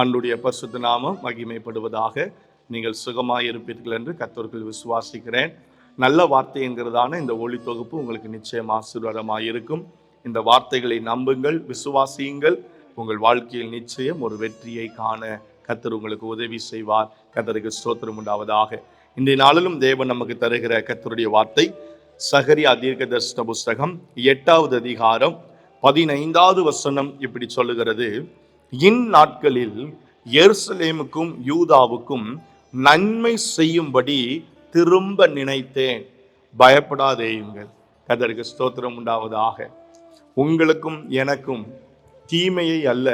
ஆண்டுடைய பரிசுத்த நாமம் மகிமைப்படுவதாக நீங்கள் சுகமாக இருப்பீர்கள் என்று கத்தோர்கள் விசுவாசிக்கிறேன். நல்ல வார்த்தை என்கிறதான இந்த ஒளி தொகுப்பு உங்களுக்கு நிச்சயம் ஆசீர்வாதமாக இருக்கும். இந்த வார்த்தைகளை நம்புங்கள் விசுவாசியுங்கள். உங்கள் வாழ்க்கையில் நிச்சயம் ஒரு வெற்றியை காண கத்தர் உங்களுக்கு உதவி செய்வார். கத்தருக்கு ஸ்தோத்திரம் உண்டாவதாக. இன்றைய நாளிலும் தேவன் நமக்கு தருகிற கத்தருடைய வார்த்தை சகரியா தீர்க்கதர்ஷன புஸ்தகம் எட்டாவது அதிகாரம் பதினைந்தாவது வசனம் இப்படி சொல்லுகிறது. இந்நாட்களில் எருசலேமுக்கும் யூதாவுக்கும் நன்மை செய்யும்படி திரும்ப நினைத்தேன். பயப்படாதேயுங்கள் கதருக்கு ஸ்தோத்திரம் உண்டாவதாக. உங்களுக்கும் எனக்கும் தீமையை அல்ல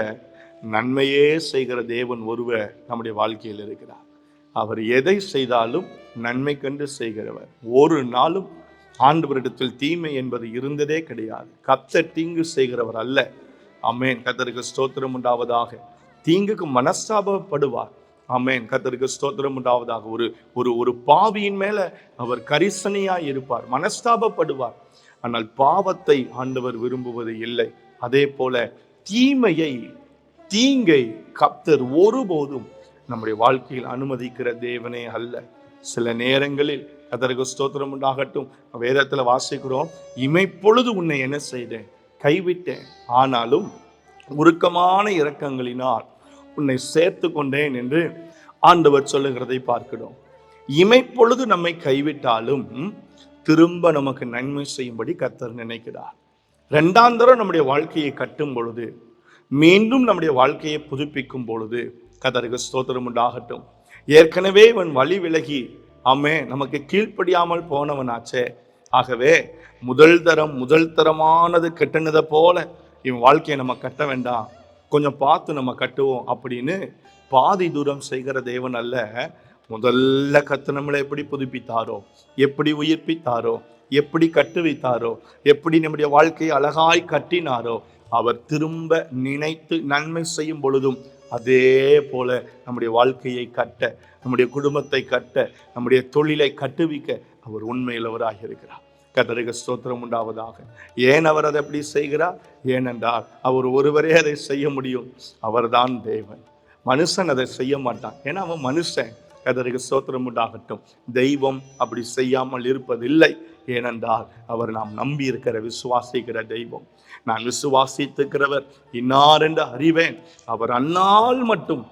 நன்மையே செய்கிற தேவன் ஒருவர் நம்முடைய வாழ்க்கையில் இருக்கிறார். அவர் எதை செய்தாலும் நன்மை கண்டு செய்கிறவர். ஒரு நாளும் ஆண்டவரிடத்தில் தீமை என்பது இருந்ததே கிடையாது. கத்த தீங்கு செய்கிறவர் அல்ல. அமேன் கத்தருக்கு ஸ்தோத்திரம் உண்டாவதாக. தீங்குக்கு மனஸ்தாபப்படுவார். அமேன் கத்தருக்கு ஸ்தோத்திரம் உண்டாவதாக. ஒரு ஒரு ஒரு பாவியின் மேல அவர் கரிசனையாய் இருப்பார். மனஸ்தாபப்படுவார். ஆனால் பாவத்தை ஆண்டவர் விரும்புவது இல்லை. அதே போல தீமையை தீங்கை கப்தர் ஒருபோதும் நம்முடைய வாழ்க்கையில் அனுமதிக்கிற தேவனே அல்ல. சில நேரங்களில் கதருக்கு ஸ்தோத்திரம் உண்டாகட்டும். வேதத்தில் வாசிக்கிறோம் இமைப்பொழுது உன்னை என்ன செய்தேன்? கைவிட்டேன். ஆனாலும் உருக்கமான இரக்கங்களினால் உன்னை சேர்த்து கொண்டேன் என்று ஆண்டவர் சொல்லுகிறதை பார்க்கிறோம். இமைப்பொழுது நம்மை கைவிட்டாலும் திரும்ப நமக்கு நன்மை செய்யும்படி கத்தர் நினைக்கிறார். ரெண்டாம் தரம் நம்முடைய வாழ்க்கையை கட்டும் பொழுது மீண்டும் நம்முடைய வாழ்க்கையை புதுப்பிக்கும் பொழுது கதருக்கு ஸ்தோத்திரம் உண்டாகட்டும். ஏற்கனவே இவன் வழி விலகி ஆமே நமக்கு கீழ்ப்படியாமல் போனவனாச்சே ஆகவே முதல் தரம் முதல் தரமானது கட்டினதை போல இவன் வாழ்க்கையை நம்ம கட்ட வேண்டாம். கொஞ்சம் பார்த்து நம்ம கட்டுவோம் அப்படின்னு பாதி தூரம் செய்கிற தேவன் அல்ல. முதல்ல கத்து நம்மளை எப்படி புதுப்பித்தாரோ எப்படி உயிர்ப்பித்தாரோ எப்படி கட்டு வைத்தாரோ எப்படி நம்முடைய வாழ்க்கையை அழகாய் கட்டினாரோ அவர் திரும்ப நினைத்து நன்மை செய்யும் பொழுதும் அதே போல நம்முடைய வாழ்க்கையை கட்ட நம்முடைய குடும்பத்தை கட்ட நம்முடைய தொழிலை கட்டுவிக்க அவர் உண்மையிலவராக இருக்கிறார். கத்தருக்கு ஸ்தோத்திரம் உண்டாவதாக. ஏன் அவர் அதை எப்படி செய்கிறார்? ஏனென்றால் அவர் ஒருவரே அதை செய்ய முடியும். அவர்தான் தேவன். மனுஷன் அதை செய்ய மாட்டான். ஏன்னா அவன் மனுஷன். கதருக்கு ஸ்தோத்திரம் உண்டாகட்டும். தெய்வம் அப்படி செய்யாமல் இருப்பதில்லை. ஏனென்றால் அவர் நாம் நம்பி இருக்கிற விசுவாசிக்கிற தெய்வம். நான் விசுவாசித்துக்கிறவர் இன்னார் என்று அறிவேன். அவர் அன்னால் மட்டும்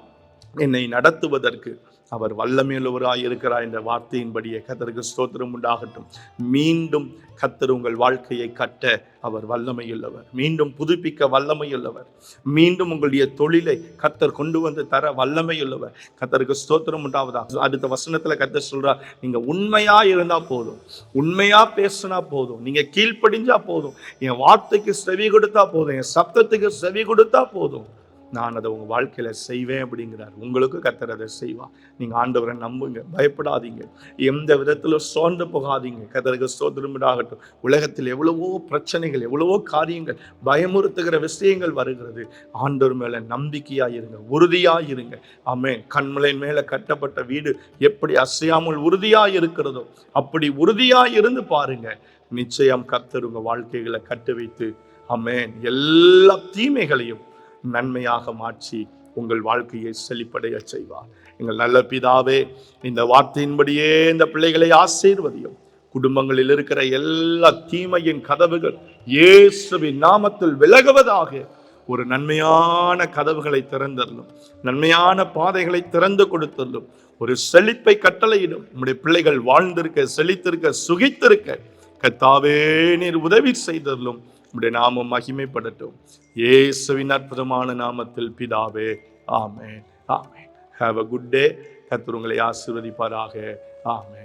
என்னை நடத்துவதற்கு அவர் வல்லமையுள்ளவராய் என்ற வார்த்தையின்படியே கத்தருக்கு ஸ்தோத்திரம் உண்டாகட்டும். மீண்டும் கத்தர் உங்கள் வாழ்க்கையை கட்ட அவர் வல்லமையுள்ளவர். மீண்டும் புதுப்பிக்க வல்லமையுள்ளவர். மீண்டும் உங்களுடைய தொழிலை கத்தர் கொண்டு வந்து தர வல்லமையுள்ளவர். கத்தருக்கு ஸ்தோத்திரம் உண்டாவதா அடுத்த வசனத்தில் கத்தர் சொல்கிறார் நீங்கள் உண்மையாக இருந்தால் போதும். உண்மையாக பேசினா போதும். நீங்கள் கீழ்ப்படிஞ்சா போதும். என் வார்த்தைக்கு செவி கொடுத்தா போதும். என் சப்தத்துக்கு செவி கொடுத்தா போதும். நான் அதை உங்கள் வாழ்க்கையில் செய்வேன் அப்படிங்கிறார். உங்களுக்கு கத்தர் அதை செய்வா நீங்கள் ஆண்டவரை நம்புங்க. பயப்படாதீங்க. எந்த விதத்தில் சோர்ந்து போகாதீங்க. கத்தருக்கு சோதனமிடாகட்டும் உலகத்தில் எவ்வளவோ பிரச்சனைகள் எவ்வளவோ காரியங்கள் பயமுறுத்துகிற விஷயங்கள் வருகிறது. ஆண்டவர் மேலே நம்பிக்கையாக இருங்க. உறுதியாக இருங்க. ஆமே கண்மலை மேலே கட்டப்பட்ட வீடு எப்படி அசையாமல் உறுதியாக இருக்கிறதோ அப்படி உறுதியாக இருந்து பாருங்க. நிச்சயம் கத்தர் உங்கள் வாழ்க்கைகளை கட்டு வைத்து அமேன் எல்லா தீமைகளையும் நன்மையாக மாற்றி உங்கள் வாழ்க்கையை செழிப்படைய செய்வார் எங்கள் நல்ல பிதாவே இந்த வார்த்தையின்படியே இந்த பிள்ளைகளை ஆசீர்வதியும். குடும்பங்களில் இருக்கிற எல்லா தீமையின் கதவுகள் இயேசுவின் நாமத்தில் விலகுவதாக ஒரு நன்மையான கதவுகளை திறந்தரலும் நன்மையான பாதைகளை திறந்து கொடுத்தரலும் ஒரு செழிப்பை கட்டளையிடும். நம்முடைய பிள்ளைகள் வாழ்ந்திருக்க செழித்திருக்க சுகித்திருக்க கத்தாவே நீர் உதவி செய்தரலும் உடைய நாமம் மகிமைப்படட்டும். இயேசுவின் அற்புதமான நாமத்தில் பிதாவே ஆமே ஆமே ஹாவ் அ குட் டே கர்த்தர் உங்களை ஆசீர்வதிப்பாராக. ஆமே